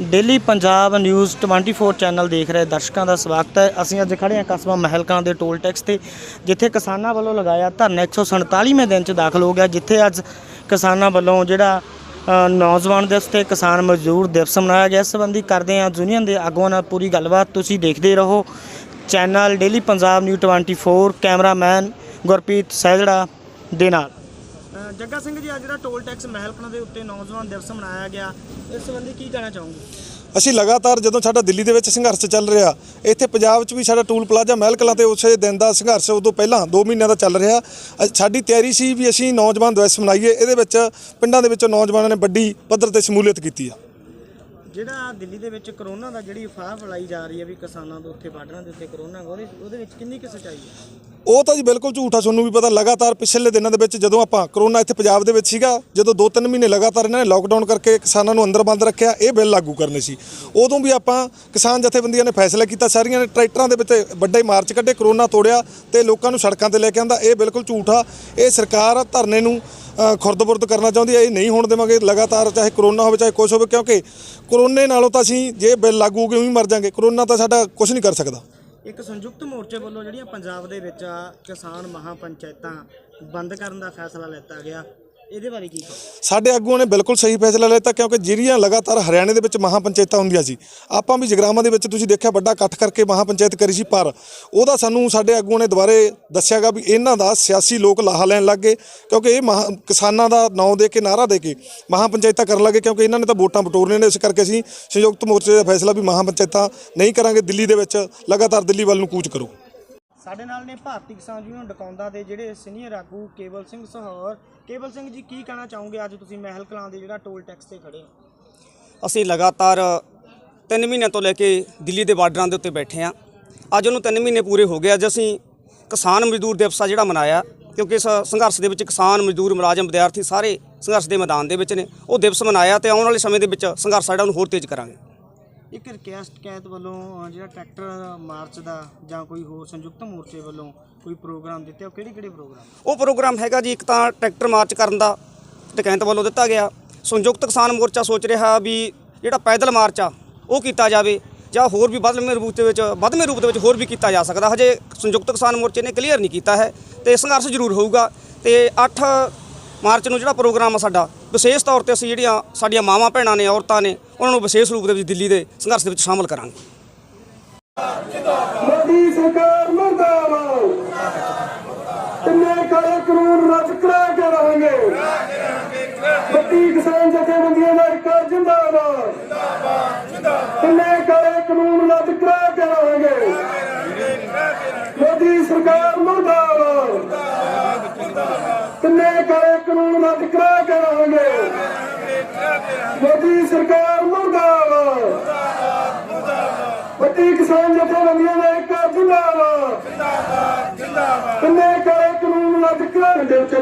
Daily Punjab news 24 channel ਦੇਖ ਰਹੇ ਦਰਸ਼ਕਾਂ ਦਾ ਸਵਾਗਤ ਹੈ। ਅਸੀਂ ਅੱਜ ਖੜੇ ਹਾਂ ਕਸਬਾ ਮਹਿਲਕਾਂ ਦੇ ਟੋਲ ਟੈਕਸ ਤੇ, ਜਿੱਥੇ ਕਿਸਾਨਾਂ ਵੱਲੋਂ ਲਗਾਇਆ ਧਰਨਾ 147ਵੇਂ ਦਿਨ 'ਚ ਦਾਖਲ ਹੋ ਗਿਆ, ਜਿੱਥੇ ਅੱਜ ਕਿਸਾਨਾਂ ਵੱਲੋਂ ਜਿਹੜਾ ਨੌਜਵਾਨ ਦਿਵਸ ਤੇ ਕਿਸਾਨ ਮਜ਼ਦੂਰ ਦਿਵਸ ਮਨਾਇਆ ਗਿਆ। ਇਸ ਸੰਬੰਧੀ ਕਰਦੇ ਹਾਂ ਯੂਨੀਅਨ ਦੇ ਆਗੂਆਂ ਨਾਲ ਪੂਰੀ ਗੱਲਬਾਤ। ਤੁਸੀਂ ਦੇਖਦੇ ਰਹੋ channel daily Punjab news 24 cameraman Gurpreet Sahijra ਦੇ ਨਾਲ। ਜੱਗਾ ਸਿੰਘ ਜੀ ਅੱਜ ਜਿਹੜਾ ਟੋਲ ਟੈਕਸ ਮਹਿਲਕਣਾ ਦੇ ਉੱਤੇ ਨੌਜਵਾਨ ਦਿਵਸ ਮਨਾਇਆ ਗਿਆ ਇਸ ਸੰਬੰਧੀ ਕੀ ਕਹਿਣਾ ਚਾਹੋਗੇ? ਅਸੀਂ ਲਗਾਤਾਰ ਜਦੋਂ ਸਾਡਾ ਦਿੱਲੀ ਦੇ ਵਿੱਚ ਸੰਘਰਸ਼ ਚੱਲ ਰਿਹਾ ਇੱਥੇ ਪੰਜਾਬ 'ਚ ਵੀ ਸਾਡਾ ਟੂਲ ਪਲਾਜ਼ਾ ਮਹਿਲ ਕਲਾਂ ਤੇ ਉਸੇ ਦਿਨ ਦਾ ਸੰਘਰਸ਼ ਉਦੋਂ ਪਹਿਲਾਂ 2 ਮਹੀਨਿਆਂ ਦਾ ਚੱਲ ਰਿਹਾ। ਸਾਡੀ ਤਿਆਰੀ ਸੀ ਵੀ ਅਸੀਂ ਨੌਜਵਾਨ ਦਿਵਸ ਮਨਾਈਏ ਇਹਦੇ ਵਿੱਚ ਪਿੰਡਾਂ ਦੇ ਵਿੱਚੋਂ ਨੌਜਵਾਨਾਂ ਨੇ ਵੱਡੀ ਪੱਧਰ ਤੇ ਸ਼ਮੂਲੀਅਤ ਕੀਤੀ ਆ। ਜਿਹੜਾ ਦਿੱਲੀ ਦੇ ਵਿੱਚ ਕਰੋਨਾ ਦਾ ਜਿਹੜੀ ਅਫਵਾਹ ਫੈਲਾਈ ਜਾ ਰਹੀ ਹੈ ਵੀ ਕਿਸਾਨਾਂ ਦੇ ਉੱਤੇ ਬਾਰਡਰਾਂ ਦੇ ਉੱਤੇ ਕਰੋਨਾ ਉਹਦੇ ਉਹਦੇ ਵਿੱਚ ਕਿੰਨੀ ਕੁ ਸੱਚਾਈ ਹੈ? ਉਹ ਤਾਂ ਜੀ ਬਿਲਕੁਲ ਝੂਠਾ ਤੁਹਾਨੂੰ ਵੀ ਪਤਾ ਲਗਾਤਾਰ ਪਿਛਲੇ ਦਿਨਾਂ ਦੇ ਵਿੱਚ ਜਦੋਂ ਆਪਾਂ ਕਰੋਨਾ ਇੱਥੇ ਪੰਜਾਬ ਦੇ ਵਿੱਚ ਸੀਗਾ ਜਦੋਂ 2-3 ਮਹੀਨੇ ਲਗਾਤਾਰ ਇਹਨਾਂ ਨੇ ਲੋਕਡਾਊਨ ਕਰਕੇ ਕਿਸਾਨਾਂ ਨੂੰ ਅੰਦਰ ਬੰਦ ਰੱਖਿਆ ਇਹ ਬਿੱਲ ਲਾਗੂ ਕਰਨੇ ਸੀ। ਉਦੋਂ ਵੀ ਆਪਾਂ ਕਿਸਾਨ ਜਥੇਬੰਦੀਆਂ ਨੇ ਫੈਸਲਾ ਕੀਤਾ ਸਾਰੀਆਂ ਨੇ ਟਰੈਕਟਰਾਂ ਦੇ ਵਿੱਚ ਵੱਡੇ ਮਾਰਚ ਕੱਢੇ ਕਰੋਨਾ ਤੋੜਿਆ ਤੇ ਲੋਕਾਂ ਨੂੰ ਸੜਕਾਂ ਤੇ ਲੈ ਕੇ ਆਂਦਾ ਇਹ ਬਿਲਕੁਲ ਝੂਠਾ ਇਹ ਸਰਕਾਰ ਧਰਨੇ ਨੂੰ ਅ, ਖੁਰਦ-ਬੁਰਦ ਕਰਨਾ ਚਾਹੁੰਦੀ ਹੈ ਇਹ ਨਹੀਂ ਹੋਣ ਦੇਵਾਂਗੇ ਲਗਾਤਾਰ ਚਾਹੇ ਕਰੋਨਾ ਹੋਵੇ ਚਾਹੇ ਕੁਛ ਹੋਵੇ ਕਿਉਂਕਿ ਕਰੋਨੇ ਨਾਲੋਂ ਤਾਂ ਅਸੀਂ ਜੇ ਬਿੱਲ ਲਾਗੂ ਹੋ ਗਏ ਉਵੇਂ ਮਰ ਜਾਾਂਗੇ। ਕਰੋਨਾ ਤਾਂ ਸਾਡਾ ਕੁਝ ਨਹੀਂ ਕਰ ਸਕਦਾ। ਇੱਕ ਸੰਯੁਕਤ ਮੋਰਚੇ ਵੱਲੋਂ ਜਿਹੜੀਆਂ ਪੰਜਾਬ ਦੇ ਵਿੱਚ ਕਿਸਾਨ ਮਹਾਪੰਚਾਇਤਾਂ ਬੰਦ ਕਰਨ ਦਾ ਫੈਸਲਾ ਲਿੱਤਾ ਗਿਆ। ਇਹਦੇ ਬਾਰੇ ਕੀ ਸਾਡੇ ਆਗੂਆਂ ਨੇ ਬਿਲਕੁਲ ਸਹੀ ਫੈਸਲਾ ਲਿਆ ਕਿਉਂਕਿ ਜਿਹੜੀਆਂ ਲਗਾਤਾਰ ਹਰਿਆਣੇ ਦੇ ਵਿੱਚ ਮਹਾਪੰਚਾਇਤਾਂ ਹੁੰਦੀਆਂ ਸੀ, ਆਪਾਂ ਵੀ ਜਗਰਾਵਾਂ ਦੇ ਵਿੱਚ ਤੁਸੀਂ ਦੇਖਿਆ ਵੱਡਾ ਇਕੱਠ ਕਰਕੇ ਮਹਾਪੰਚਾਇਤ ਕਰੀ ਸੀ, ਪਰ ਉਹਦਾ ਸਾਨੂੰ ਸਾਡੇ ਆਗੂਆਂ ਨੇ ਦੁਬਾਰੇ ਦੱਸਿਆਗਾ ਵੀ ਇਹਨਾਂ ਦਾ ਸਿਆਸੀ ਲੋਕ ਲਾਹਾ ਲੈਣ ਲੱਗ ਗਏ, ਕਿਉਂਕਿ ਇਹ ਮਹਾ- ਕਿਸਾਨਾਂ ਦਾ ਨਾਂ ਦੇ ਕੇ ਨਾਰਾ ਦੇ ਕੇ ਮਹਾਪੰਚਾਇਤਾਂ ਕਰਨ ਲੱਗੇ ਕਿਉਂਕਿ ਇਹਨਾਂ ਨੇ ਤਾਂ ਵੋਟਾਂ ਬਟੋਰਨੇ ਨੇ, ਇਸ ਕਰਕੇ ਅਸੀਂ ਸੰਯੁਕਤ ਮੋਰਚੇ ਦਾ ਫੈਸਲਾ ਵੀ ਮਹਾਪੰਚਾਇਤਾਂ ਨਹੀਂ ਕਰਾਂਗੇ, ਦਿੱਲੀ ਦੇ ਵਿੱਚ ਲਗਾਤਾਰ ਦਿੱਲੀ ਵੱਲ ਨੂੰ ਕੂਚ ਕਰੋ। ਸਾਡੇ ਨਾਲ ਨੇ ਭਾਰਤੀ ਕਿਸਾਨ ਯੂਨੀਅਨ ਡਕੌਂਦਾ ਦੇ ਜਿਹੜੇ ਸੀਨੀਅਰ ਆਗੂ ਕੇਵਲ ਸਿੰਘ ਸਹੌਰ। ਕੇਵਲ ਸਿੰਘ ਜੀ, ਕੀ ਕਹਿਣਾ ਚਾਹੋਗੇ? ਅੱਜ ਤੁਸੀਂ ਮਹਿਲ ਕਲਾਂ ਦੇ ਜਿਹੜਾ ਟੋਲ ਟੈਕਸ ਤੇ ਖੜੇ ਹੋ। ਅਸੀਂ ਲਗਾਤਾਰ 3 ਮਹੀਨਿਆਂ ਤੋਂ ਲੈ ਕੇ ਦਿੱਲੀ ਦੇ ਬਾਰਡਰਾਂ ਦੇ ਉੱਤੇ ਬੈਠੇ ਹਾਂ। ਅੱਜ ਉਹਨੂੰ 3 ਮਹੀਨੇ ਪੂਰੇ ਹੋ ਗਏ। ਅੱਜ ਅਸੀਂ ਕਿਸਾਨ ਮਜ਼ਦੂਰ ਦਿਵਸ ਆ ਜਿਹੜਾ ਮਨਾਇਆ। ਕਿਉਂਕਿ ਇਸ ਸੰਘਰਸ਼ ਦੇ ਵਿੱਚ ਕਿਸਾਨ ਮਜ਼ਦੂਰ, ਮੁਲਾਜ਼ਮ, ਵਿਦਿਆਰਥੀ ਸਾਰੇ ਸੰਘਰਸ਼ ਦੇ ਮੈਦਾਨ ਦੇ ਵਿੱਚ ਨੇ। ਉਹ ਦਿਵਸ ਮਨਾਇਆ ਤੇ ਆਉਣ ਵਾਲੇ ਸਮੇਂ ਦੇ ਵਿੱਚ ਸੰਘਰਸ਼ ਸਾਡਾ ਉਹਨੂੰ ਹੋਰ ਤੇਜ਼ ਕਰਾਂਗੇ। ਇੱਕ ਰਿਕਵੈਸਟ ਕੈਤ ਵੱਲੋਂ ਜਿਹੜਾ ਟਰੈਕਟਰ ਮਾਰਚ ਦਾ ਜਾਂ ਕੋਈ ਹੋਰ ਸੰਯੁਕਤ ਮੋਰਚੇ ਵੱਲੋਂ ਕੋਈ ਪ੍ਰੋਗਰਾਮ ਦਿੱਤੇ, ਉਹ ਕਿਹੜੇ ਕਿਹੜੇ ਪ੍ਰੋਗਰਾਮ ਉਹ ਪ੍ਰੋਗਰਾਮ ਹੈਗਾ ਜੀ ਇੱਕ ਤਾਂ ਟਰੈਕਟਰ ਮਾਰਚ ਕਰਨ ਦਾ ਟਕੈਂਤ ਵੱਲੋਂ ਦਿੱਤਾ ਗਿਆ। ਸੰਯੁਕਤ ਕਿਸਾਨ ਮੋਰਚਾ ਸੋਚ ਰਿਹਾ ਵੀ ਜਿਹੜਾ ਪੈਦਲ ਮਾਰਚ ਆ, ਉਹ ਕੀਤਾ ਜਾਵੇ, ਜਾਂ ਹੋਰ ਵੀ ਵੱਧਵੇਂ ਰੂਪ ਦੇ ਵਿੱਚ, ਵੱਧਵੇਂ ਰੂਪ ਦੇ ਵਿੱਚ ਹੋਰ ਵੀ ਕੀਤਾ ਜਾ ਸਕਦਾ। ਹਜੇ ਸੰਯੁਕਤ ਕਿਸਾਨ ਮੋਰਚੇ ਨੇ ਕਲੀਅਰ ਨਹੀਂ ਕੀਤਾ ਹੈ, ਤੇ ਸੰਘਰਸ਼ ਜ਼ਰੂਰ ਹੋਊਗਾ। ਤੇ 8 ਮਾਰਚ ਨੂੰ ਜਿਹੜਾ ਪ੍ਰੋਗਰਾਮ ਆ ਸਾਡਾ, ਵਿਸ਼ੇਸ਼ ਤੌਰ ਤੇ ਅਸੀਂ ਜਿਹੜੀਆਂ ਸਾਡੀਆਂ ਮਾਵਾਂ ਭੈਣਾਂ ਨੇ, ਔਰਤਾਂ ਨੇ ਉਹਨਾਂ ਨੂੰ ਵਿਸ਼ੇਸ਼ ਰੂਪ ਦੇ ਵਿੱਚ ਦਿੱਲੀ ਦੇ ਸੰਘਰਸ਼ ਦੇ ਵਿੱਚ ਸ਼ਾਮਲ ਕਰਾਂਗੇ। ਮੋਦੀ ਸਰਕਾਰ ਮਰਦਾਬਾਦ। ਤਿੰਨੇ ਕਾਲੇ ਕਾਨੂੰਨ ਰੱਦ ਕਰਾ ਕੇ ਰਹਾਂਗੇ ਬੱਤੀ ਕਿਸਾਨ ਜਥੇਬੰਦੀਆਂ ਦਾ ਇੱਕ ਜਿੰਦਾਬਾਦ। ਤਿੰਨੇ ਕਾਲੇ ਕਾਨੂੰਨ ਰੱਦ ਕਰਾ ਕੇ ਰਹਾਂਗੇ ਮੋਦੀ ਸਰਕਾਰ ਮਰਦਾਬਾਦ। ਤਿੰਨੇ ਕਾਲੇ ਕਾਨੂੰਨ ਰੱਦ ਕਰਾ ਕੇ ਰਹਾਂਗੇ ਮੋਦੀ ਸਰਕਾਰ ਮਰਦਾਬਾਦ ਵੱਡੀ ਕਿਸਾਨ ਜਥੇਬੰਦੀਆਂ ਦਾ ਇੱਕ ਜਿੰਦਾਬਾਦ। ਜਿੰਦਾਬਾਦ ਜਿੰਦਾਬਾਦ। ਕਿੰਨੇ ਕਾਲੇ ਕਾਨੂੰਨ ਰੱਦ ਕਰਨ ਦੇ ਉੱਤੇ